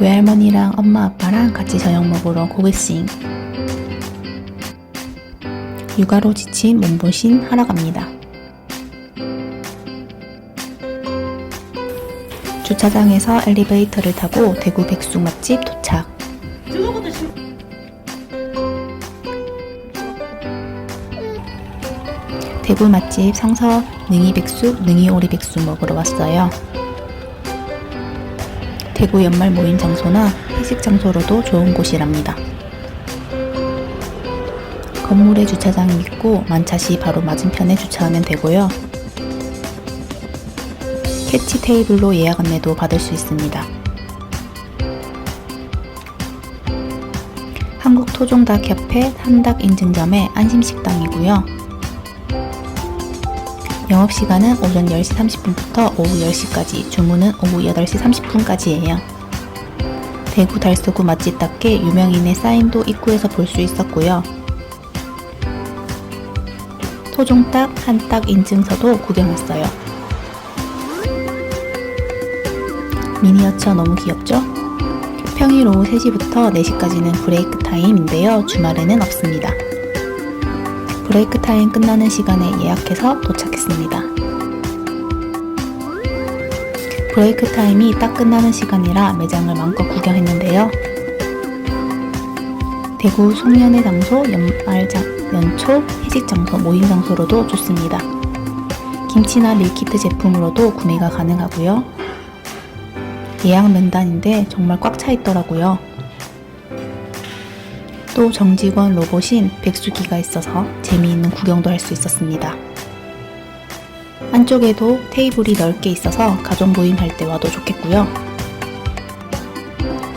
외할머니랑 엄마 아빠랑 같이 저녁 먹으러 고개싱 육아로 지친 몸보신 하러 갑니다. 주차장에서 엘리베이터를 타고 대구 백숙 맛집 도착. 대구 맛집 성서 능이 백숙, 능이 오리 백숙 먹으러 왔어요. 대구 연말 모임 장소나 회식 장소로도 좋은 곳이랍니다. 건물에 주차장이 있고 만차 시 바로 맞은편에 주차하면 되고요. 캐치 테이블로 예약 안내도 받을 수 있습니다. 한국토종닭협회 한닭 인증점의 안심식당이고요. 영업시간은 오전 10시 30분부터 오후 10시까지, 주문은 오후 8시 30분까지예요. 대구 달서구 맛집답게 유명인의 사인도 입구에서 볼 수 있었고요. 토종닭 한닭 인증서도 구경했어요. 미니어처 너무 귀엽죠? 평일 오후 3시부터 4시까지는 브레이크 타임인데요. 주말에는 없습니다. 브레이크 타임 끝나는 시간에 예약해서 도착했습니다. 브레이크 타임이 딱 끝나는 시간이라 매장을 마음껏 구경했는데요. 대구 송년회 장소, 연말 장, 연초, 회식 장소, 모임 장소로도 좋습니다. 김치나 밀키트 제품으로도 구매가 가능하고요. 예약 면단인데 정말 꽉 차 있더라고요. 또 정직원 로봇인 백수기가 있어서 재미있는 구경도 할 수 있었습니다. 안쪽에도 테이블이 넓게 있어서 가족 모임 할 때 와도 좋겠고요.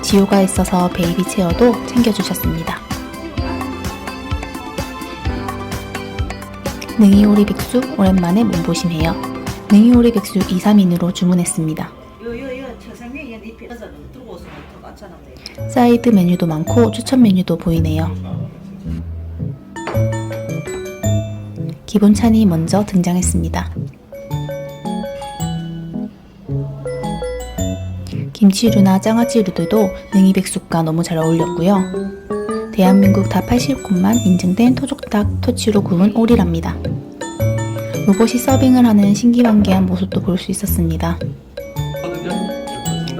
지호가 있어서 베이비 체어도 챙겨주셨습니다. 능이오리 백숙 오랜만에 몸보신해요. 능이오리 백숙 2, 3인으로 주문했습니다. 사이드 메뉴도 많고 추천 메뉴도 보이네요. 기본 찬이 먼저 등장했습니다. 김치류나 장아찌류들도 능이백숙과 너무 잘 어울렸고요. 대한민국 다 80곳만 인증된 토종닭 토치로 구운 오리랍니다. 로봇이 서빙을 하는 신기반기한 모습도 볼 수 있었습니다.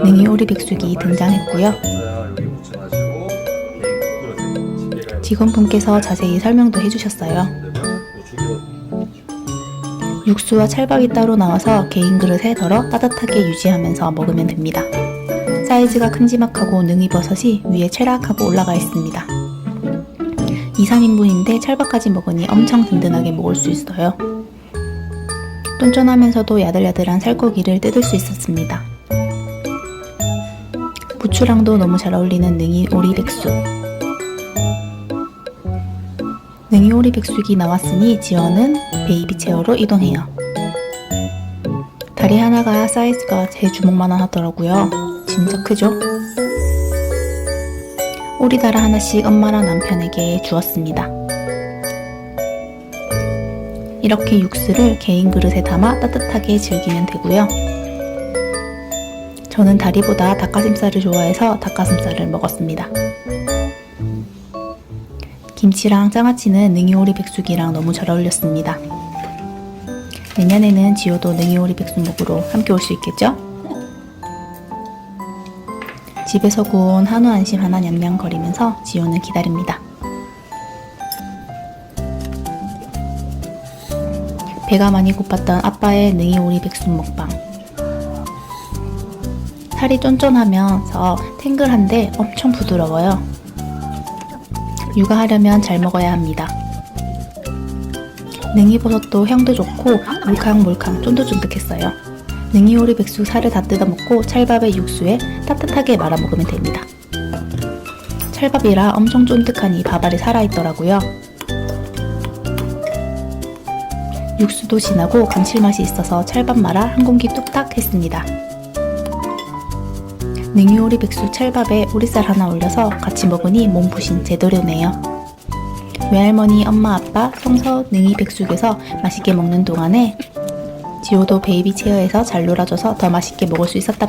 능이 오리 백숙이 등장했고요. 직원분께서 자세히 설명도 해주셨어요. 육수와 찰밥이 따로 나와서 개인 그릇에 덜어 따뜻하게 유지하면서 먹으면 됩니다. 사이즈가 큼지막하고 능이버섯이 위에 채락하고 올라가 있습니다. 2, 3인분인데 찰밥까지 먹으니 엄청 든든하게 먹을 수 있어요. 쫀쫀하면서도 야들야들한 살코기를 뜯을 수 있었습니다. 부추랑도 너무 잘 어울리는 능이 오리 백숙. 능이오리 백숙이 나왔으니 지원은 베이비 체어로 이동해요. 다리 하나가 사이즈가 제 주먹만한 하더라고요. 진짜 크죠? 오리다라 하나씩 엄마랑 남편에게 주었습니다. 이렇게 육수를 개인 그릇에 담아 따뜻하게 즐기면 되고요. 저는 다리보다 닭가슴살을 좋아해서 닭가슴살을 먹었습니다. 김치랑 장아찌는 능이오리 백숙이랑 너무 잘 어울렸습니다. 내년에는 지호도 능이오리 백숙 먹으러 함께 올 수 있겠죠? 집에서 구운 한우 안심 하나 냠냠 거리면서 지호는 기다립니다. 배가 많이 고팠던 아빠의 능이오리 백숙 먹방. 살이 쫀쫀하면서 탱글한데 엄청 부드러워요. 육아하려면 잘 먹어야 합니다. 능이버섯도 향도 좋고 물캉물캉 쫀득쫀득했어요. 능이오리 백숙 살을 다 뜯어먹고 찰밥의 육수에 따뜻하게 말아 먹으면 됩니다. 찰밥이라 엄청 쫀득하니 밥알이 살아있더라고요. 육수도 진하고 감칠맛이 있어서 찰밥 말아 한 공기 뚝딱 했습니다. 능이오리 백숙 찰밥에 오리살 하나 올려서 같이 먹으니 몸부신 제대로네요. 외할머니, 엄마, 아빠, 성서, 능이 백숙에서 맛있게 먹는 동안에 지호도 베이비 체어에서 잘 놀아줘서 더 맛있게 먹을 수 있었답니다.